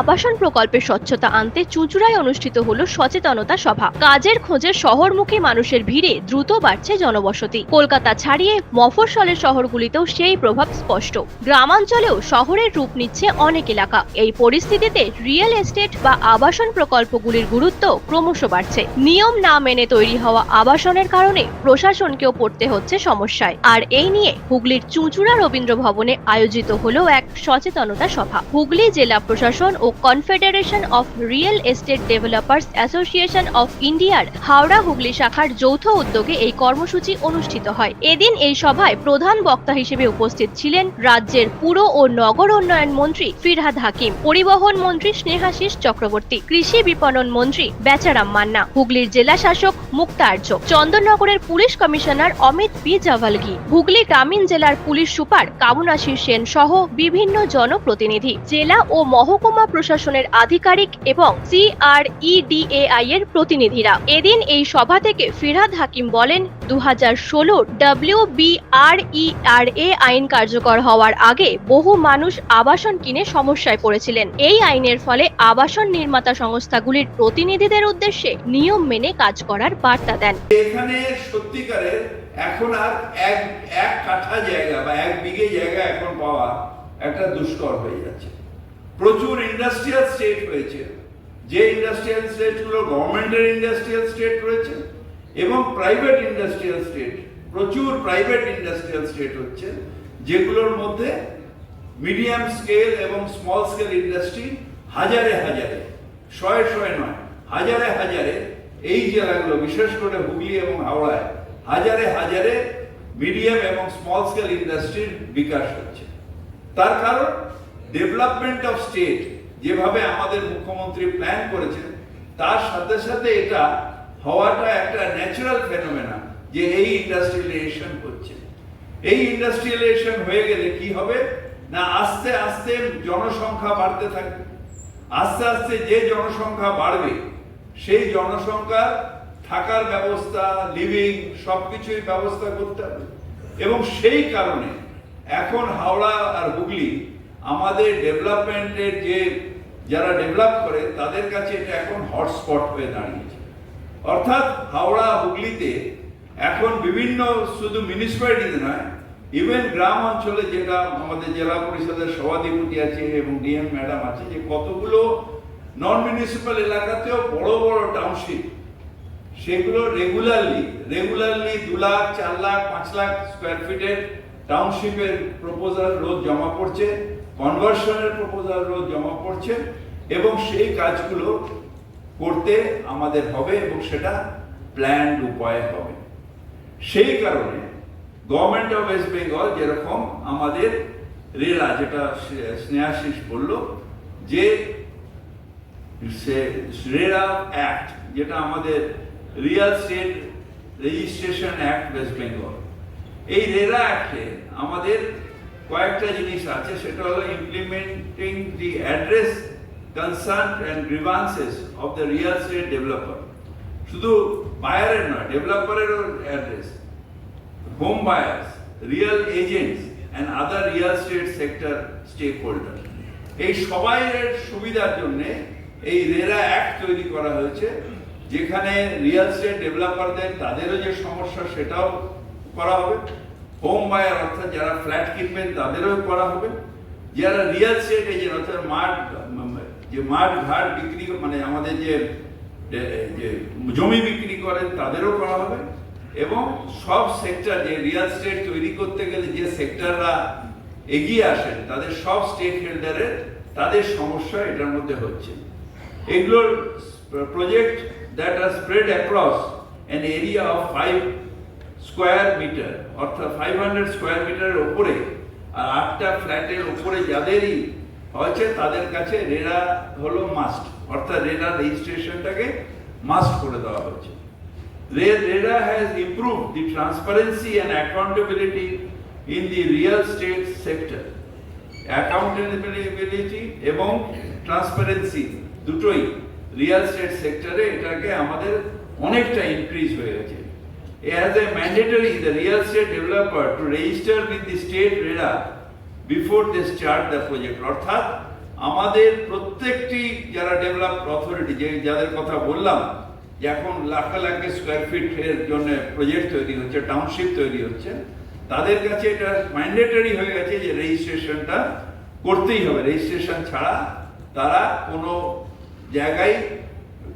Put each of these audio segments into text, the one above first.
আবাসন প্রকল্পের স্বচ্ছতা আনতে চুঁচুড়ায় অনুষ্ঠিত হল সচেতনতা সভা। কাজের খোঁজে শহরমুখী মানুষের ভিড়ে দ্রুত বাড়ছে জনবসতি। কলকাতা ছাড়িয়ে মফস্বলের শহরগুলিতেও সেই প্রভাব স্পষ্ট। গ্রামাঞ্চলেও শহরের রূপ নিচ্ছে অনেক এলাকা। এই পরিস্থিতিতে রিয়েল এস্টেট বা আবাসন প্রকল্পগুলির গুরুত্ব ক্রমশ বাড়ছে। নিয়ম না মেনে তৈরি হওয়া আবাসনের কারণে প্রশাসনকেও পড়তে হচ্ছে সমস্যায়। আর এই নিয়ে হুগলির চুঁচুড়া রবীন্দ্র ভবনে আয়োজিত হলো এক সচেতনতা সভা। হুগলি জেলা প্রশাসন confederation of real estate developers association of ইন্ডিয়ার হাওড়া হুগলি শাখার যৌথ উদ্যোগে এই কর্মসূচি অনুষ্ঠিত হয়। এদিন এই সভায় প্রধান বক্তা হিসেবে উপস্থিত ছিলেন রাজ্যের পুর ও নগর উন্নয়ন মন্ত্রী ফিরহাদ হাকিম, পরিবহন মন্ত্রী স্নেহাশিস চক্রবর্তী, কৃষি বিপণন মন্ত্রী বেচারাম মান্না, হুগলির জেলা শাসক Mukta Arya চন্দননগরের police commissioner Amit P Javalgi, Hooghly গ্রামীণ জেলার পুলিশ সুপার কামুনাশির সেন সহ বিভিন্ন জনপ্রতিনিধি, জেলা ও মহকুমা প্রশাসনের আধিকারিক এবং সিআরইডিএআই এর প্রতিনিধিরা। এদিন এই সভা থেকে ফিরহাদ হাকিম বলেন দু হাজার ষোলো ডাব্লিউবিআরইআরএ আইন কার্যকর হওয়ার আগে বহু মানুষ আবাসন কিনে সমস্যায় পড়েছিলেন। এই আইনের ফলে আবাসন নির্মাতা সংস্থাগুলির প্রতিনিধিদের উদ্দেশ্যে নিয়ম মেনে কাজ করার বার্তা দেন। এখানে সত্যিকারের এখন আর এক এক কাঠা জায়গা বা এক বিঘে জায়গা এখন পাওয়া একটা দুষ্কর হয়ে যাচ্ছে। প্রচুর ইন্ডাস্ট্রিয়াল স্টেট হয়েছে যে ইন্ডাস্ট্রিয়াল স্টেটগুলো গভর্নমেন্টের ইন্ডাস্ট্রিয়াল স্টেট রয়েছে এবং প্রাইভেট ইন্ডাস্ট্রিয়াল স্টেট প্রচুর প্রাইভেট ইন্ডাস্ট্রিয়াল স্টেট হচ্ছে, যেগুলোর মধ্যে মিডিয়াম স্কেল এবং স্মল স্কেল ইন্ডাস্ট্রি হাজারে হাজারে, শয়ে শয়ে নয়, হাজারে হাজারে এই জেলাগুলো, বিশেষ করে হুগলি এবং হাওড়ায় হাজারে হাজারে মিডিয়াম এবং স্মল স্কেল ইন্ডাস্ট্রির বিকাশ হচ্ছে। তার কারণ ডেভেলপমেন্ট অফ স্টেট যেভাবে আমাদের মুখ্যমন্ত্রী প্ল্যান করেছেন, তার সাথে সাথে এটা হওয়াটা একটা ন্যাচারাল ফেনোমেনা যে এই ইন্ডাস্ট্রিয়ালাইজেশন হচ্ছে। এই ইন্ডাস্ট্রিয়ালাইজেশন হয়ে গেলে কি হবে? না, আস্তে আস্তে জনসংখ্যা বাড়তে থাকবে। আস্তে আস্তে যে জনসংখ্যা বাড়বে, সেই জনসংখ্যা থাকার ব্যবস্থা লিভিং সবকিছুই ব্যবস্থা করতে হবে। এবং সেই কারণে এখন হাওড়া আর হুগলি আমাদের ডেভেলপমেন্টের যে, যারা ডেভেলপ করে, তাদের কাছে এটা এখন হটস্পট হয়ে দাঁড়িয়েছে। অর্থাৎ হাওড়া, হুগলিতে এখন বিভিন্ন, শুধু মিউনিসিপ্যালিটিতে নয় ইভেন গ্রাম অঞ্চলে যেটা আমাদের জেলা পরিষদের সভাধিপতি আছে এবং ডিএম ম্যাডাম আছে, যে কতগুলো নন মিউনিসিপ্যাল এলাকাতেও বড় বড় টাউনশিপ সেগুলো রেগুলারলি রেগুলারলি দু লাখ, চার লাখ, পাঁচ লাখ স্কোয়ার ফিটের টাউনশিপের প্রপোজাল রোজ জমা পড়ছে। কনভার্সনের প্রপোজাল রোজ জমা পড়ছে এবং সেই কাজগুলো করতে আমাদের হবে এবং সেটা প্ল্যান উপায়ে হবে। সেই কারণে গভর্নমেন্ট অফ ওয়েস্ট বেঙ্গল যেরকম আমাদের রেলা যেটা স্নে- স্নেহাশিস বলল, যে রেরা অ্যাক্ট যেটা আমাদের real state registration act West Bengal এই রেরা অ্যাক্টে আমাদের কয়েকটা জিনিস আছে সেটা হলো implementing the address concern and grievances of the real state developer শুধু বায়ারের নয় ডেভেলপারেরও address home buyers, agents and other other state sector sector holder এই সবাইয়ের সুবিধার জন্য এই রেরা অ্যাক্ট তৈরি করা হয়েছে যেখানে রিয়েল এস্টেট ডেভেলপারদের তাদেরও যে সমস্যা সেটাও করা হবে। হোম বায়ার অর্থাৎ যারা ফ্ল্যাট কিনবেন, তাদেরও করা হবে। যারা রিয়েল এস্টেট এজেন্ট অর্থাৎ মাঠ, যে মাঠ ঘাট বিক্রি মানে আমাদের যে যে জমি বিক্রি করেন, তাদেরও করা হবে। এবং সব সেক্টর যে রিয়েল স্টেট তৈরি করতে গেলে যে সেক্টররা এগিয়ে আসেন, তাদের সব স্টেক হোল্ডারের তাদের সমস্যা এটার মধ্যে হচ্ছে। এগুলোর project that are spread across an area of five square metre অর্থাৎ ফাইভ হান্ড্রেড স্কোয়ার মিটারের ওপরে আর আটটা ফ্ল্যাটের উপরে যাদেরই হয়েছে তাদের কাছে রেরা হলো মাস্ট অর্থাৎ রেরা রেজিস্ট্রেশনটাকে মাস্ট করে দেওয়া হয়েছে RERA has improved the transparency and accountability in the real estate sector. Accountability এবং ট্রান্সপারেন্সি দুটোই রিয়েল এস্টেট সেক্টরে এটাকে আমাদের অনেকটা ইনক্রিজ হয়ে গেছে As a mandatory, the real estate developer to register with the state RERA before they start the project. অর্থাৎ আমাদের প্রত্যেকটি যারা ডেভেলপ অথরিটি যে যাদের কথা বললাম যে এখন লাখ লাখ স্কোয়ার ফিট এর জন্য প্রজেক্ট তৈরি হচ্ছে টাউনশিপ তৈরি হচ্ছে তাদের কাছে এটা ম্যান্ডেটরি হয়ে গেছে যে রেজিস্ট্রেশনটা করতেই হবে রেজিস্ট্রেশন ছাড়া তারা কোনো জায়গায়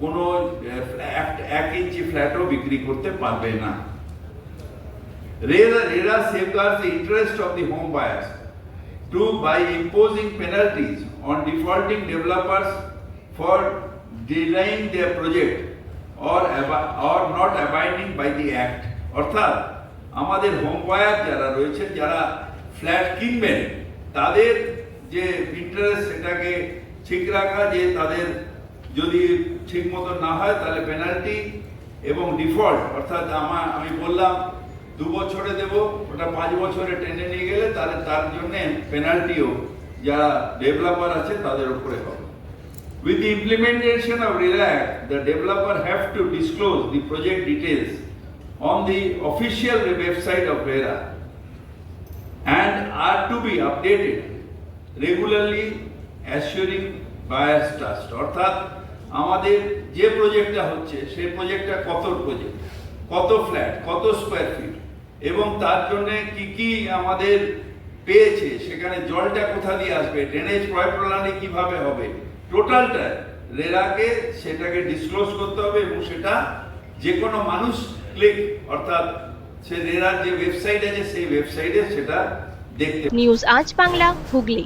কোনো আহ, এক- এক ইঞ্চি ফ্ল্যাটও বিক্রি করতে পারবে না RERA, RERA safeguards the interest of the home buyers to by imposing penalties on defaulting developers for delaying their project or ab- or not abiding by the act অর্থাৎ আমাদের হোম বায়ার যারা রয়েছে যারা ফ্ল্যাট কিনবেন তাদের যে interest সেটাকে ঠিক রাখা যে তাদের যদি ঠিক মতো না হয় তাহলে পেনাল্টি এবং ডিফল্ট অর্থাৎ আমার আমি বললাম দু বছরে দেব ওটা পাঁচ বছরে টেনে নিয়ে গেলে তাহলে তার জন্য পেনাল্টিও যারা ডেভেলপার আছে তাদের উপরে হবে With the implementation of RELAC, the developer have to disclose the project details on the official website of RERA and are to be updated regularly assuring buyer's trust অর্থাৎ আমাদের যে প্রজেক্টটা হচ্ছে, সেই প্রজেক্টটা কত প্রজেক্ট কত ফ্ল্যাট কত স্কোয়ার ফিট এবং তার জন্য কি কি আমাদের পেয়েছে? সেখানে জলটা কোথা দিয়ে আসবে? ড্রেনেজ প্রয় প্রণালী কীভাবে হবে? টোটালটা রেরাকে সেটাকে ডিসক্লোজ করতে হবে এবং সেটা যে কোনো মানুষ ক্লিক অর্থাৎ সে রেরার যে ওয়েবসাইট আছে, সেই ওয়েবসাইটে সেটা দেখতে নিউজ আজ বাংলা, হুগলি।